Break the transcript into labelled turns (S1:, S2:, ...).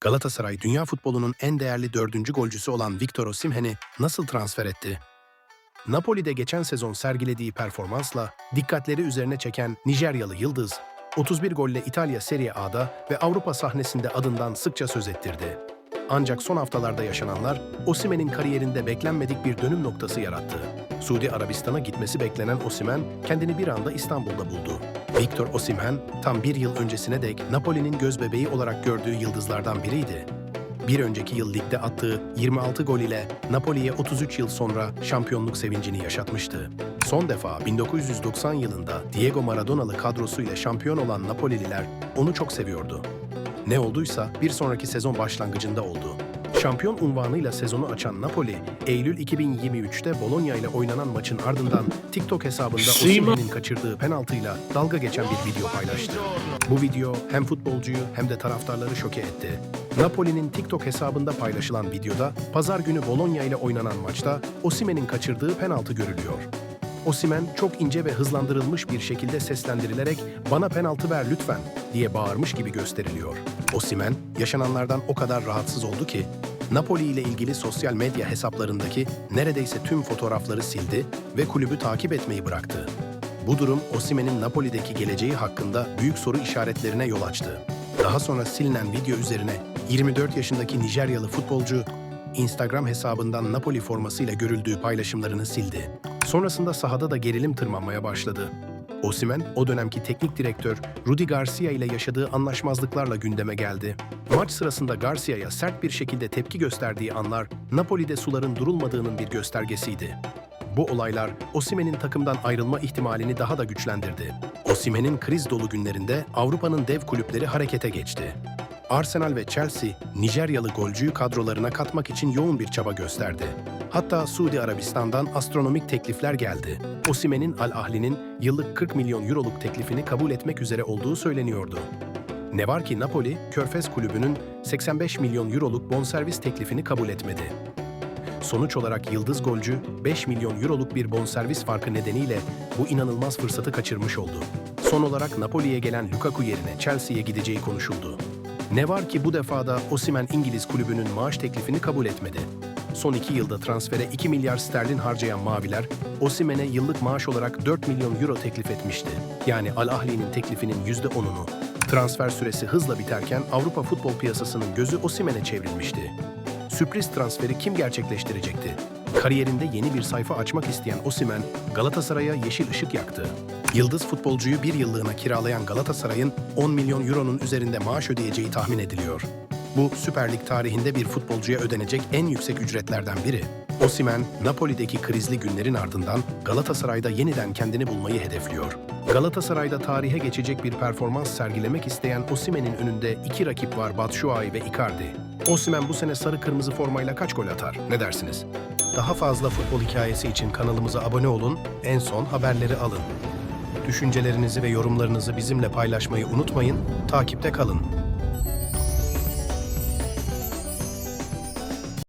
S1: Galatasaray dünya futbolunun en değerli dördüncü golcüsü olan Victor Osimhen'i nasıl transfer etti? Napoli'de geçen sezon sergilediği performansla dikkatleri üzerine çeken Nijeryalı Yıldız, 31 golle İtalya Serie A'da ve Avrupa sahnesinde adından sıkça söz ettirdi. Ancak son haftalarda yaşananlar Osimhen'in kariyerinde beklenmedik bir dönüm noktası yarattı. Suudi Arabistan'a gitmesi beklenen Osimhen kendini bir anda İstanbul'da buldu. Victor Osimhen tam bir yıl öncesine dek Napoli'nin gözbebeği olarak gördüğü yıldızlardan biriydi. Bir önceki yıl ligde attığı 26 gol ile Napoli'ye 33 yıl sonra şampiyonluk sevincini yaşatmıştı. Son defa 1990 yılında Diego Maradona'lı kadrosuyla şampiyon olan Napolililer onu çok seviyordu. Ne olduysa bir sonraki sezon başlangıcında oldu. Şampiyon unvanıyla sezonu açan Napoli, Eylül 2023'te Bologna ile oynanan maçın ardından TikTok hesabında Osimhen'in kaçırdığı penaltıyla dalga geçen bir video paylaştı. Bu video hem futbolcuyu hem de taraftarları şoke etti. Napoli'nin TikTok hesabında paylaşılan videoda pazar günü Bologna ile oynanan maçta Osimhen'in kaçırdığı penaltı görülüyor. Osimhen çok ince ve hızlandırılmış bir şekilde seslendirilerek "Bana penaltı ver lütfen." diye bağırmış gibi gösteriliyor. Osimhen yaşananlardan o kadar rahatsız oldu ki Napoli ile ilgili sosyal medya hesaplarındaki neredeyse tüm fotoğrafları sildi ve kulübü takip etmeyi bıraktı. Bu durum Osimhen'in Napoli'deki geleceği hakkında büyük soru işaretlerine yol açtı. Daha sonra silinen video üzerine 24 yaşındaki Nijeryalı futbolcu Instagram hesabından Napoli formasıyla görüldüğü paylaşımlarını sildi. Sonrasında sahada da gerilim tırmanmaya başladı. Osimhen, o dönemki teknik direktör Rudi Garcia ile yaşadığı anlaşmazlıklarla gündeme geldi. Maç sırasında Garcia'ya sert bir şekilde tepki gösterdiği anlar Napoli'de suların durulmadığının bir göstergesiydi. Bu olaylar Osimhen'in takımdan ayrılma ihtimalini daha da güçlendirdi. Osimhen'in kriz dolu günlerinde Avrupa'nın dev kulüpleri harekete geçti. Arsenal ve Chelsea, Nijeryalı golcüyü kadrolarına katmak için yoğun bir çaba gösterdi. Hatta Suudi Arabistan'dan astronomik teklifler geldi. Osimhen'in Al Ahli'nin yıllık 40 milyon euroluk teklifini kabul etmek üzere olduğu söyleniyordu. Ne var ki Napoli, Körfez Kulübü'nün 85 milyon euroluk bonservis teklifini kabul etmedi. Sonuç olarak yıldız golcü 5 milyon euroluk bir bonservis farkı nedeniyle bu inanılmaz fırsatı kaçırmış oldu. Son olarak Napoli'ye gelen Lukaku yerine Chelsea'ye gideceği konuşuldu. Ne var ki bu defada Osimhen İngiliz kulübünün maaş teklifini kabul etmedi. Son iki yılda transfere 2 milyar sterlin harcayan Maviler, Osimhen'e yıllık maaş olarak 4 milyon euro teklif etmişti. Yani Al Ahli'nin teklifinin %10'unu. Transfer süresi hızla biterken Avrupa futbol piyasasının gözü Osimhen'e çevrilmişti. Sürpriz transferi kim gerçekleştirecekti? Kariyerinde yeni bir sayfa açmak isteyen Osimhen, Galatasaray'a yeşil ışık yaktı. Yıldız futbolcuyu bir yıllığına kiralayan Galatasaray'ın 10 milyon euronun üzerinde maaş ödeyeceği tahmin ediliyor. Bu Süper Lig tarihinde bir futbolcuya ödenecek en yüksek ücretlerden biri. Osimhen, Napoli'deki krizli günlerin ardından Galatasaray'da yeniden kendini bulmayı hedefliyor. Galatasaray'da tarihe geçecek bir performans sergilemek isteyen Osimhen'in önünde iki rakip var Batshuayi ve Icardi. Osimhen bu sene sarı kırmızı formayla kaç gol atar? Ne dersiniz? Daha fazla futbol hikayesi için kanalımıza abone olun, en son haberleri alın. Düşüncelerinizi ve yorumlarınızı bizimle paylaşmayı unutmayın, takipte kalın.